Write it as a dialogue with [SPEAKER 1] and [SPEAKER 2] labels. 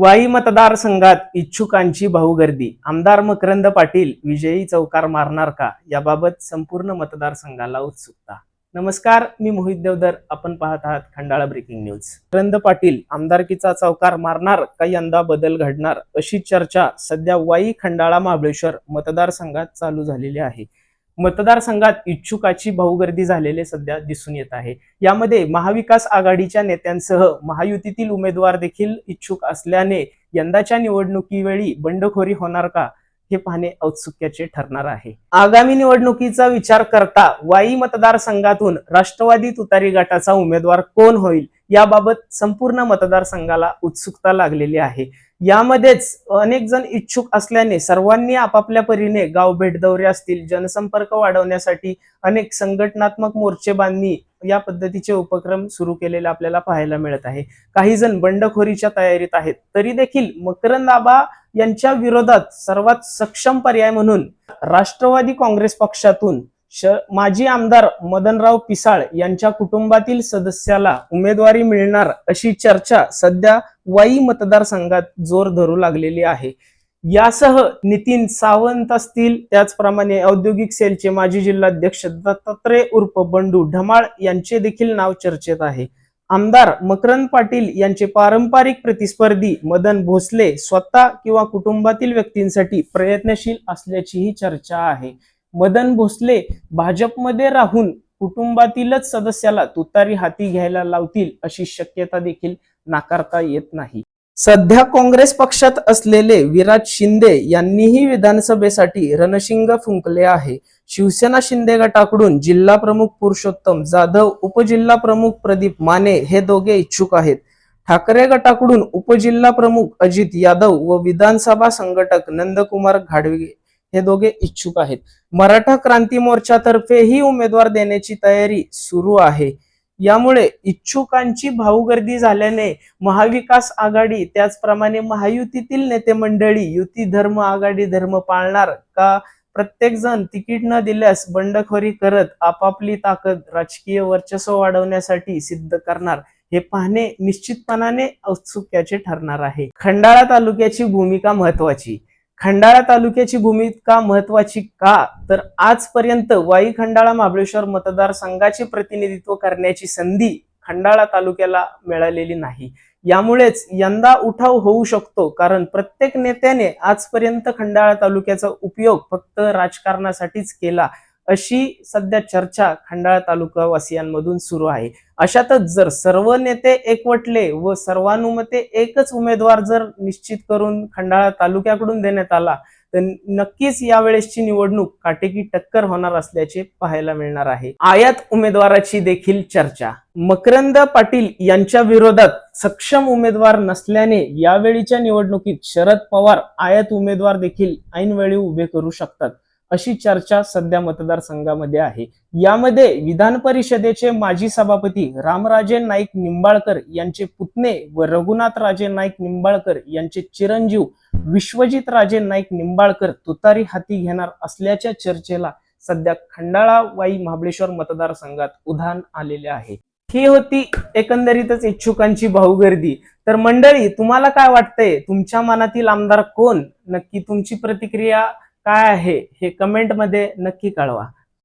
[SPEAKER 1] वाई मतदारसंघात इच्छुकांची भाऊगर्दी आमदार मकरंद पाटील विजयी चौकार मारणार का? याबाबत संपूर्ण मतदारसंघाला उत्सुकता. नमस्कार मी मोहित देवधर. आपण पाहत आहात खंडाळा ब्रेकिंग न्यूज मकरंद पाटील आमदारकीचा चौकार मारणार का यंदा बदल घडणार? अशी चर्चा सध्या वाई खंडाळा महाबळेश्वर मतदारसंघात चालू झालेली आहे. मतदारसंघात इच्छुकाची भाऊगर्दी झालेले सध्या दिसून येत आहे. यामध्ये महाविकास आघाडीच्या नेत्यांसह महायुतीतील उमेदवार देखील इच्छुक असल्याने यंदाच्या निवडणुकीवेळी बंडखोरी होणार का हे पाहणे औत्सुक्याचे ठरणार आहे. आगामी निवडणुकीचा विचार करता वाई मतदारसंघातून राष्ट्रवादी तुतारी गटाचा उमेदवार कोण होईल? याबाबत संपूर्ण मतदारसंघाला उत्सुकता लागलेली आहे. यामध्येच अनेक जण इच्छुक असल्याने सर्वांनी आपापल्या परीने गाव भेट दौरे असतील जनसंपर्क वाढवण्यासाठी अनेक संघटनात्मक मोर्चे बांधणी या पद्धतीचे उपक्रम सुरू केलेले आपल्याला पाहायला मिळत आहे. काही जण बंडखोरीच्या तयारीत आहेत. तरी देखील मकरंद आबा यांच्या विरोधात सर्वात सक्षम पर्याय म्हणून राष्ट्रवादी काँग्रेस पक्षातून माजी आमदार मदनराव पिसाळ यांच्या कुटुंबातील सदस्याला उमेदवारी मिळणार अशी चर्चा सध्या वाई मतदारसंघात जोर धरू लागलेली आहे. यासह नितीन सावंत असतील त्याचप्रमाणे औद्योगिक सेलचे माजी जिल्हाध्यक्ष दत्तात्रय उर्फ बंडू ढमाळ यांचे देखील नाव चर्चेत आहे. आमदार मकरंद पाटील यांचे पारंपरिक प्रतिस्पर्धी मदन भोसले स्वतः किंवा कुटुंबातील व्यक्तींसाठी प्रयत्नशील असल्याचीही चर्चा आहे. मदन भोसले भाजपमध्ये राहून कुटुंबातीलच सदस्याला तुतारी हाती घ्यायला लावतील अशी शक्यता देखील नाकारता येत नाही. सध्या काँग्रेस पक्षात असलेले विराज शिंदे यांनीही विधानसभेसाठी रणशिंग फुंकले आहे. शिवसेना शिंदे गटाकडून जिल्हा प्रमुख पुरुषोत्तम जाधव उपजिल्हा प्रमुख प्रदीप माने हे दोघे इच्छुक आहेत. ठाकरे गटाकडून उपजिल्हा प्रमुख अजित यादव व विधानसभा संघटक नंदकुमार घाडवे हे दोघे इच्छुक आहेत. मराठा क्रांती मोर्चातर्फेही उमेदवार देण्याची तयारी सुरू आहे. यामुळे इच्छुकांची भाऊगर्दी झाल्याने महाविकास आघाडी त्याचप्रमाणे महायुतीतील नेते मंडळी युती धर्म आघाडी धर्म पाळणार का? प्रत्येक जण तिकीट न दिल्यास बंडखोरी करत आपापली ताकद राजकीय वर्चस्व वाढवण्यासाठी सिद्ध करणार हे पाहणे निश्चितपणाने औत्सुक्याचे ठरणार आहे. खंडाळा तालुक्याची भूमिका महत्वाची खंडाळा तालुक्याची भूमिका महत्वाची का? तर आजपर्यंत वाई खंडाळा महाबळेश्वर मतदारसंघाचे प्रतिनिधित्व करण्याची संधी खंडाळा तालुक्याला मिळालेली नाही. यामुळेच यंदा उठाव होऊ शकतो कारण प्रत्येक नेत्याने आजपर्यंत खंडाळा तालुक्याचा उपयोग फक्त राजकारणासाठीच केला. अशी सध्या चर्चा खंडाळा तालुका वासियांमधून सुरू आहे. अशातच जर सर्व नेते एकवटले व सर्वानुमते एकच उमेदवार जर निश्चित करून खंडाळा तालुक्याकडून देण्यात आला तर नक्कीच यावेळेसची निवडणूक काटेकी टक्कर होणार असल्याचे पाहायला मिळणार आहे. आयात उमेदवाराची देखील चर्चा. मकरंद पाटील यांच्या विरोधात सक्षम उमेदवार नसल्याने यावेळीच्या निवडणुकीत शरद पवार आयात उमेदवार देखील ऐनवेळी उभे करू शकतात. अशी चर्चा सध्या मतदारसंघामध्ये आहे. यामध्ये विधान परिषदेचे माजी सभापती रामराजे नाईक निंबाळकर यांचे पुतणे व रघुनाथ राजे नाईक निंबाळकर यांचे चिरंजीव विश्वजित राजे नाईक निंबाळकर तुतारी हाती घेणार असल्याच्या चर्चेला सध्या खंडाळावाई महाबळेश्वर मतदारसंघात उधाण आलेले आहे. ही होती एकंदरीतच इच्छुकांची भाऊगर्दी. तर मंडळी तुम्हाला काय वाटतंय? तुमच्या मनातील आमदार कोण? नक्की तुमची प्रतिक्रिया काय आहे हे कमेंटमध्ये नक्की कळवा.